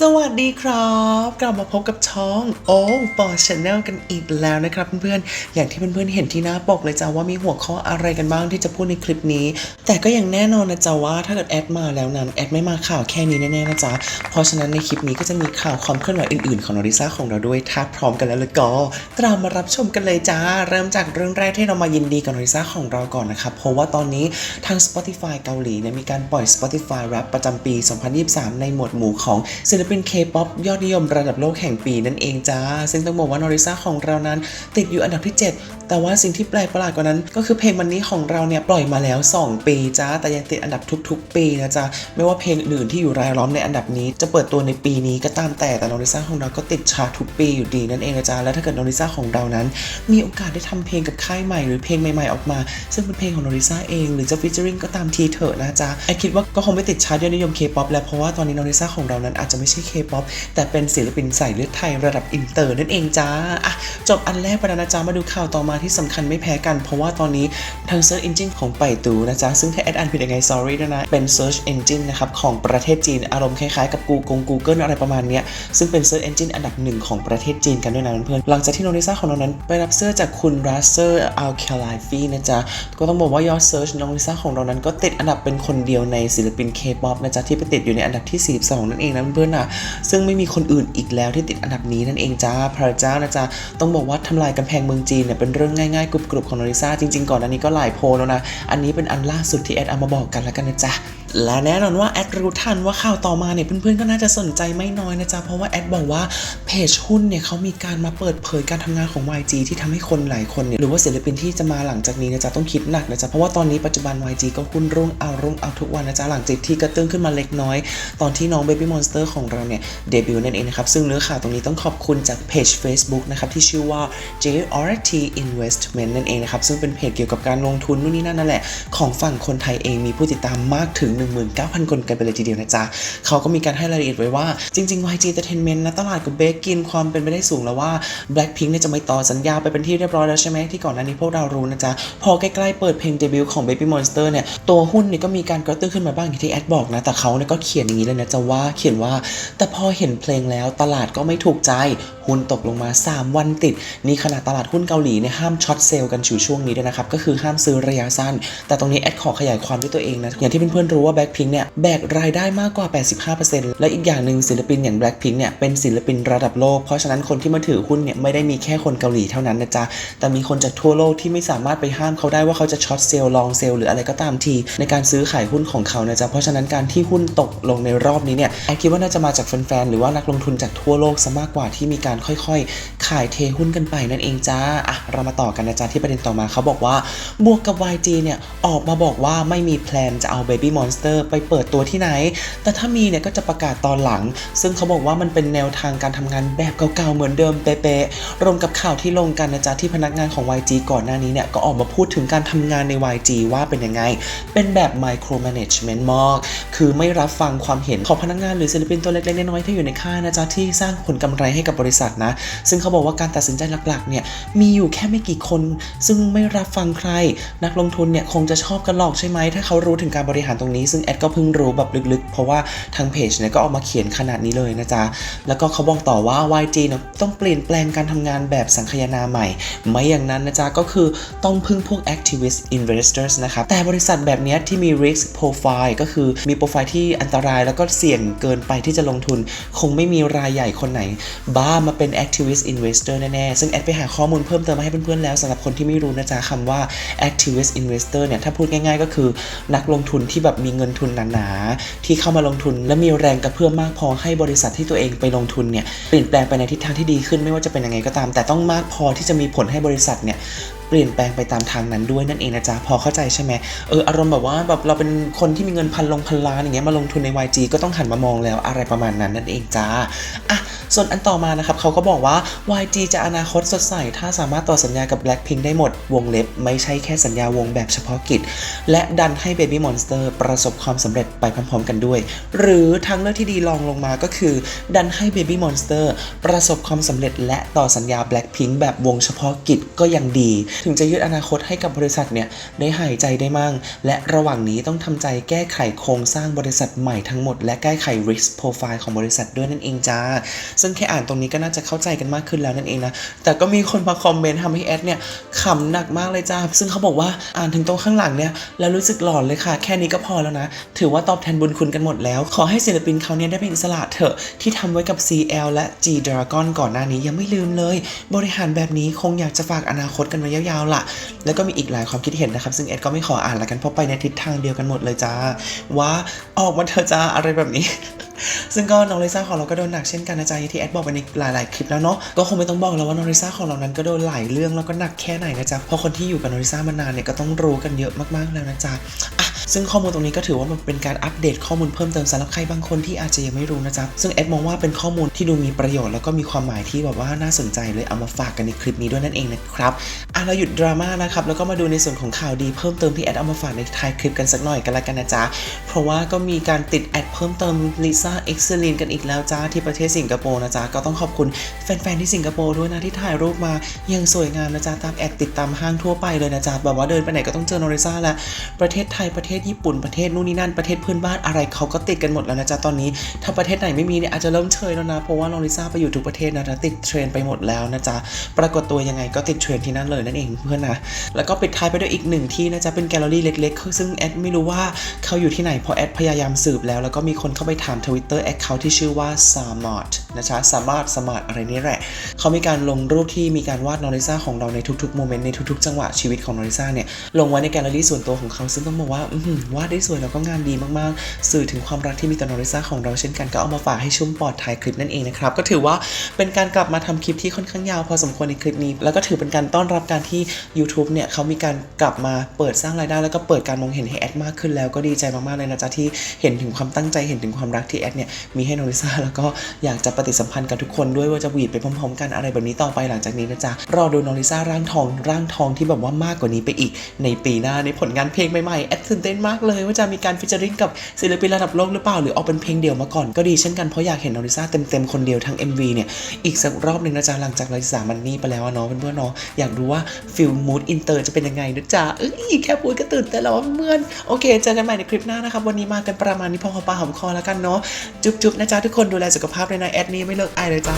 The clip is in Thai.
สวัสดีครับ กลับมาพบกับช่องโอ้ปอชแนลกันอีกแล้วนะครับเพื่อนๆ อย่างที่เพื่อนๆเห็นที่หน้าปกเลยจ้าว่ามีหัวข้ออะไรกันบ้างที่จะพูดในคลิปนี้ แต่ก็ยังแน่นอนนะจ๊ะว่าถ้าเกิดแอดมาแล้วนั้นแอดไม่มาข่าวแค่นี้แน่ๆนะจ๊ะเพราะฉะนั้นในคลิปนี้ก็จะมีข่าวความเคลื่อนไหวอื่นๆ ของนอริซ่าของเราด้วยถ้าพร้อมกันแล้วละก็ตามมารับชมกันเลยจ้าเริ่มจากเรื่องแรกที่เรามายินดีกับนอริซ่าของเราก่อนนะครับเพราะว่าตอนนี้ทาง Spotify เกาหลีเนี่ยมีการปล่อย Spotify Rap ประจำปี 2023 ในหมวดหมู่ของศิลปิน K-POP ยอดนิยมระดับโลกแห่งปีนั่นเองจ้า ซึ่งต้องบอกว่านอริซาของเรานั้น ติดอยู่อันดับที่ 7 แต่ว่าสิ่งที่แปลกประหลาดกว่านั้น ก็คือเพลงมันนี้ของเราเนี่ยปล่อยมาแล้ว 2 ปีจ้า แต่ยังติดอันดับทุก ๆ ปีนะจ๊ะไม่ว่าเพลงอื่นที่อยู่รายล้อมในอันดับนี้ จะเปิดตัวในปีนี้ก็ตามแต่แต่นอริซาของเราก็ติดชาร์ตทุกปีอยู่ดีนั่นเองนะจ๊ะและถ้าเกิดนอริซาของเรานั้น มีโอกาสได้ทำเพลงกับค่ายใหม่หรือเพลงใหม่ๆออกมา ซึ่งเป็นเพลงของนอริซาเองหรือจะฟิชเจอริงก็ตามทีเถอะนะจ๊ะไอคิดว่าก็คงไม่ติดชาร์ตยอดนิยม K-POP แล้วเพราะว่าตอนนี้นอริซาของเรานั้นอาจจะไม่ใช่ K-POP แต่เป็นศิลปินสายเลือดไทยระดับอินเตอร์นั่นเองจ้าอะจบอันแรกไปแล้วนะจ๊ะมาดูข่าวต่อมาที่สำคัญไม่แพ้กัน เพราะว่าตอนนี้ทาง Search Engine ของไปตูนะจ๊ะ ซึ่งถ้าแอดอ่านผิดยังไง sorry ด้วยนะ เป็น Search Engine นะครับ ของประเทศจีนอารมณ์คล้ายๆกับ Google Google อะไรประมาณเนี้ยซึ่งเป็น Search Engine อันดับหนึ่งของประเทศจีนกันด้วยนะเพื่อนหลังจากที่โนริซ่าของเรานั้น ไปรับเสื้อจากคุณรัสเซอร์อัลคาไลฟีนะจ๊ะก็ต้องบอกว่ายอดเซิร์ชน้องลิซ่าของเรานั้นก็ติดอันดับเป็นคนเดียวในศิลปิน K-POP นะจ๊ะที่ไปติดอยู่ในอันดับที่ 42 นั่นเองนะเพื่อนๆนะซึ่งไม่มีคนอื่นอีกแล้วที่ติดอันดับนี้นั่นเองจ้าพระเจ้านะจ๊ะต้องบอกว่าทำลายกำแพงเมืองจีนเนี่ยเป็นเรื่องง่ายๆกรุบๆของโนริซ่าจริงๆก่อนอันนี้ก็หลายโพลแล้วนะอันนี้เป็นอันล่าสุดที่แอดเอามาบอกกันแล้วกันนะจ๊ะและแน่นอนว่าแอดรู้ทันว่าข่าวต่อมาเนี่ยเพื่อนๆก็น่าจะสนใจไม่น้อยนะจ๊ะ เพราะว่าแอดบอกว่าเพจหุ้นเนี่ยเขามีการมาเปิดเผยการทำงานของ YG ที่ทำให้คนหลายคนเนี่ยหรือว่าศิลปินที่จะมาหลังจากนี้นะจ๊ะต้องคิดหนักนะจ๊ะเพราะว่าตอนนี้ปัจจุบัน YG ก็หุ้นรุ่งเอารุ่งเอาทุกวันนะจ๊ะหลังจากที่กระเตื้องขึ้นมาเล็กน้อย ตอนที่น้อง Baby Monster ของเราเนี่ยเดบิวต์นั่นเองนะครับซึ่งเนื้อข่าวตรงนี้ต้องขอบคุณจากเพจ Facebook นะครับที่ชื่อว่า JRT Investment นั่นเองนะครับซึ่งเป็นเพจเกี่ยวกับการลงทุนนู่นนี่นั่นนั่นแหละของฝั่งคนไทยเองมีผู้ติดตามมากถึง19,000 คนกันไปเลยทีเดียวนะจ๊ะเขาก็มีการให้รายละเอียดไว้ว่าจริงๆ YG Entertainment นะตลาดกับเบกกินความเป็นไปได้สูงแล้วว่า Blackpink เนี่ยจะไม่ต่อสัญญาไปเป็นที่เรียบร้อยแล้วใช่ไหมที่ก่อนหน้านี้พวกเรารู้นะจ๊ะพอใกล้ๆเปิดเพลงเดบิวต์ของ Baby Monster เนี่ยตัวหุ้นเนี่ยก็มีการกระตุ้นขึ้นมาบ้างอย่างที่แอดบอกนะแต่เขาเนี่ยก็เขียนอย่างนี้เลยนะจ๊ะว่าเขียนว่า แต่พอเห็นเพลงแล้วตลาดก็ไม่ถูกใจหุ้นตกลงมา 3 วันติด นี่ขนาดตลาดหุ้นเกาหลีเนี่ยห้ามช็อตเซลล์กันอยู่ช่วงนี้ด้วยนะครับก็คือห้ามซื้อระยะสั้น แต่ตรงนี้แอดขอขยายความด้วยตัวเองนะอย่างที่เพื่อนๆรู้ว่า Blackpink เนี่ยแบกรายได้มากกว่า 85%และอีกอย่างหนึ่งศิลปินอย่าง Blackpink เนี่ยเป็นศิลปินระดับโลก เพราะฉะนั้นคนที่มาถือหุ้นเนี่ยไม่ได้มีแค่คนเกาหลีเท่านั้นนะจ๊ะ แต่มีคนจากทั่วโลกที่ไม่สามารถไปห้ามเขาได้ว่าเขาจะช็อตเซลล์ลองเซลล์หรืออะไรก็ตามที ในการซื้อขายหุ้นของเขานะจ๊ะ เพราะฉะนั้นการที่หุ้นตกลงในรอบนี้เนี่ยแอคิดว่าน่าจะมาจากแฟนๆหรือว่านักลงทุนจากทั่วโลกซะมากกว่าที่มีการค่อยๆ ขายเทหุ้นกันไปนั่นเองจ้าอะเรามาต่อกันนะจ๊ะที่ประเด็นต่อมาเขาบอกว่าบวกกับ YG เนี่ยออกมาบอกว่าไม่มีแพลนจะเอา Baby Monster ไปเปิดตัวที่ไหน แต่ถ้ามีเนี่ยก็จะประกาศตอนหลัง ซึ่งเขาบอกว่ามันเป็นแนวทางการทำงานแบบเก่าๆเหมือนเดิมเป๊ะๆ รวมกับข่าวที่ลงกันนะจ๊ะที่พนักงานของ YG ก่อนหน้านี้เนี่ยก็ออกมาพูดถึงการทำงานใน YG ว่าเป็นยังไง เป็นแบบ micro management มาก คือไม่รับฟังความเห็นของพนักงานหรือศิลปินตัวเล็กๆน้อยๆที่อยู่ในค่ายนะจ๊ะที่สร้างผลกำไรให้กับบริษัทนะ ซึ่งเขาบอกว่าการตัดสินใจหลักๆเนี่ยมีอยู่แค่ไม่กี่คน ซึ่งไม่รับฟังใคร นักลงทุนเนี่ยคงจะชอบกันหรอกใช่ไหมถ้าเขารู้ถึงการบริหารตรงนี้ซึ่งแอดก็เพิ่งรู้แบบลึกๆ เพราะว่าทางเพจเนี่ยก็ออกมาเขียนขนาดนี้เลยนะจ๊ะ แล้วก็เขาบอกต่อว่า YG เนี่ยต้องเปลี่ยนแปลงการทำงานแบบสังคายนาใหม่ ไม่อย่างนั้นนะจ๊ะ ก็คือต้องพึ่งพวก activist investors นะครับ แต่บริษัทแบบนี้ที่มี risk profile ก็คือมีโปรไฟล์ที่อันตรายแล้วก็เสี่ยงเกินไปที่จะลงทุน คงไม่มีรายใหญ่คนไหน บ้ามาเป็น activist investor แน่ๆ ซึ่งแอดไปหาข้อมูลเพิ่มเติมมาให้เพื่อนๆแล้วสำหรับคนที่ไม่รู้นะจ๊ะคำว่า activist investor เนี่ยถ้าพูดง่ายๆ ก็คือนักลงทุนที่แบบมีเงินทุนหนาๆที่เข้ามาลงทุน และมีแรงกระเพื่อมมากพอให้บริษัทที่ตัวเองไปลงทุนเนี่ยเปลี่ยนแปลงไปในทิศทางที่ดีขึ้นไม่ว่าจะเป็นยังไงก็ตาม แต่ต้องมากพอที่จะมีผลให้บริษัทเนี่ยเปลี่ยนแปลงไปตามทางนั้นด้วยนั่นเองนะจ๊ะพอเข้าใจใช่ไหมเอออารมณ์แบบว่าแบบเราเป็นคนที่มีเงินพันลงพันล้านอย่างเงี้ยมาลงทุนใน YG ก็ต้องหันมามองแล้วอะไรประมาณนั้นนั่นเองจ้าอะส่วนอันต่อมานะครับเขาก็บอกว่า YG จะอนาคตสดใสถ้าสามารถต่อสัญญากับ Blackpink ได้หมดวงเล็บ ไม่ใช่แค่สัญญาวงแบบเฉพาะกิจ และดันให้ Baby Monster ประสบความสำเร็จไปพร้อมๆกันด้วย หรือทางเลือกที่ดีลองลงมาก็คือ ดันให้ Baby Monster ประสบความสำเร็จและต่อสัญญา Blackpink แบบวงเฉพาะกิจก็ยังดีถึงจะยืดอนาคตให้กับบริษัทเนี่ยได้หายใจได้มั่ง และระหว่างนี้ต้องทำใจแก้ไขโครงสร้างบริษัทใหม่ทั้งหมด และแก้ไข risk profile ของบริษัทด้วยนั่นเองจ้า ซึ่งแค่อ่านตรงนี้ก็น่าจะเข้าใจกันมากขึ้นแล้วนั่นเองนะ แต่ก็มีคนมาคอมเมนต์ทำให้แอดเนี่ยขำหนักมากเลยจ้า ซึ่งเขาบอกว่าอ่านถึงตรงข้างหลังเนี่ยแล้วรู้สึกหลอนเลยค่ะ แค่นี้ก็พอแล้วนะ ถือว่าตอบแทนบุญคุณกันหมดแล้ว ขอให้ศิลปินเขาเนี่ยได้เป็นอิสระเถอะที่ทำไว้กับ CL และ G Dragon ก่อนหน้านี้ยังไม่ลืมเลย บริหารแบบนี้คงอยากจะฝากอนาคตกันไว้ยาวๆล่ะแล้วก็มีอีกหลายความคิดเห็นนะครับ ซึ่งแอดก็ไม่ขออ่านละกันเพราะไปในทิศทางเดียวกันหมดเลยจ้าว่าออกมาเธอจ้าอะไรแบบนี้ ซึ่งก็น้องลิซ่าของเราก็โดนหนักเช่นกันนะจ๊ะที่แอดบอกไปในหลายๆคลิปแล้วเนาะก็คงไม่ต้องบอกแล้วว่าน้องลิซ่าของเรานั้นก็โดนหลายเรื่องแล้วก็หนักแค่ไหนนะจ๊ะเพราะคนที่อยู่กับน้องลิซ่ามานานเนี่ยก็ต้องรู้กันเยอะมากๆแล้วนะจ๊ะอะซึ่งข้อมูลตรงนี้ก็ถือว่ามันเป็นการอัปเดตข้อมูลเพิ่มเติมสำหรับใครบางคนที่อาจจะยังไม่รู้นะจ๊ะซึ่งแอดมองว่าเป็นข้อมูลที่ดูมีประโยชน์แล้วก็มีความหมายที่แบบว่าน่าสนใจเลยเอามาฝากกันในคลิปนี้ด้วยนั่นเองนะครับอะเราหยุดดราม่านะครับแล้วก็มาดูในส่วนของข่าวดีเพิ่มเติมที่แอดเอามาฝากในท้ายคลิปกันสักหน่อยกันละกันนะจ๊ะเพราะว่าก็มีการติดแอดเพิ่มเติมลิซาเอ็กซ์ลินกันอีกแล้วจ้าที่ประเทศสิงคโปร์นะจ๊ะก็ต้องขอบคุณแฟนๆที่สิงคโปร์ด้วยนะที่ถ่ายรูปมายังสวยงามนะจ๊ะตามแอดติดตามห้างทั่วไปเลยนะจ๊ะแบบว่าเดินไปไหนก็ต้องเจอโน้องลิซ่าแล้วประเทศไทยประเทศญี่ปุ่นประเทศนู่นนี่นั่นประเทศเพื่อนบ้านอะไรเขาก็ติดกันหมดแล้วนะจ๊ะตอนนี้ ถ้าประเทศไหนไม่มีเนี่ยอาจจะเริ่มเชยแล้วนะเพราะว่าโน้องลิซ่าไปอยู่ทุกประเทศนะจ๊ะติดเทรนไปหมดแล้วนะจ๊ะปรากฏตัวยังไงก็ติดเทรนที่นั่นเลยนั่นเองเพื่อนนะแล้วก็ปิดท้ายไปด้วยอีกหนึ่งที่นะจ๊ะเป็นแกลเลอรี่เล็ก ๆ ซึ่งแอดไม่รู้ว่าเขาอยู่ที่ไหนพราะแอดพยายามสืบแล้วแล้วก็มีคนเข้าไปถาม Twitter แอคเคาท์ที่ชื่อว่า Samart นะจ๊ะ Samart Samart อะไรนี่แหละ เขามีการลงรูปที่มีการวาดนองลิซ่าของเราในทุกๆโมเมนต์ในทุกๆ จังหวะชีวิตของนองลิซ่าเนี่ย ลงไว้ในแกลเลอรี่ส่วนตัวของเขาซึ่งต้องบอกว่าวาดได้สวยแล้วก็งานดีมากๆ สื่อถึงความรักที่มีต่อนองลิซ่าของเราเช่นกันก็เอามาฝากให้ชุ่มปอดท้ายคลิปนั่นเองนะครับ ก็ถือว่าเป็นการกลับมาทำคลิปที่ค่อนข้างยาวพอสมควรในคลิปนี้ แล้วก็ถือเป็นการต้อนรับการที่ YouTube เนี่ยเขามีการกลับมาเปิดสร้างรายได้แล้วก็เปิดการมองเห็นให้แอดมากขึ้นแล้วก็ดีใจมากๆเลยนะจ๊ะที่เห็นถึงความตั้งใจเห็นถึงความรักที่แอดเนี่ยมีให้น้องลิซ่าแล้วก็อยากจะปฏิสัมพันธ์กับทุกคนด้วยว่าจะหวีดไปพร้อมๆ กันอะไรแบบนี้ต่อไปหลังจากนี้นะจ๊ะรอดูน้องลิซ่าร่างทองร่างทองที่แบบว่ามากกว่านี้ไปอีก ในปีหน้าในผลงานเพลงใหม่ๆแอดตื่นเต้นมากเลยว่าจะมีการฟิชเจอริงกับศิลปินระดับโลกหรือเปล่าหรือออกเป็นเพลงเดียวมาก่อนก็ดีเช่นกันเพราะอยากเห็นน้องลิซ่าเต็มๆคนเดียวทั้ง MV เนี่ยอีกสักรอบหนึ่งนะจ๊ะหลังจากลิซ่ามันนี่ไปแล้วอะเนาะเพื่อนๆเนาะอยากรู้ว่าฟิลมูดอินเตอร์จะเป็นยังไงนะจ๊ะเอ้ยแค่พูดก็ตื่นเต้นแล้วว่าเพื่อนโอเค เจอกันใหม่ในคลิปหน้านะครับวันนี้มากันประมาณนี้พอหอมปากหอมคอแล้วกันเนาะจุ๊บๆนะจ๊ะทุกคนดูแลสุขภาพเลยนะแอดนี้ไม่เลิกอายเลยจ้า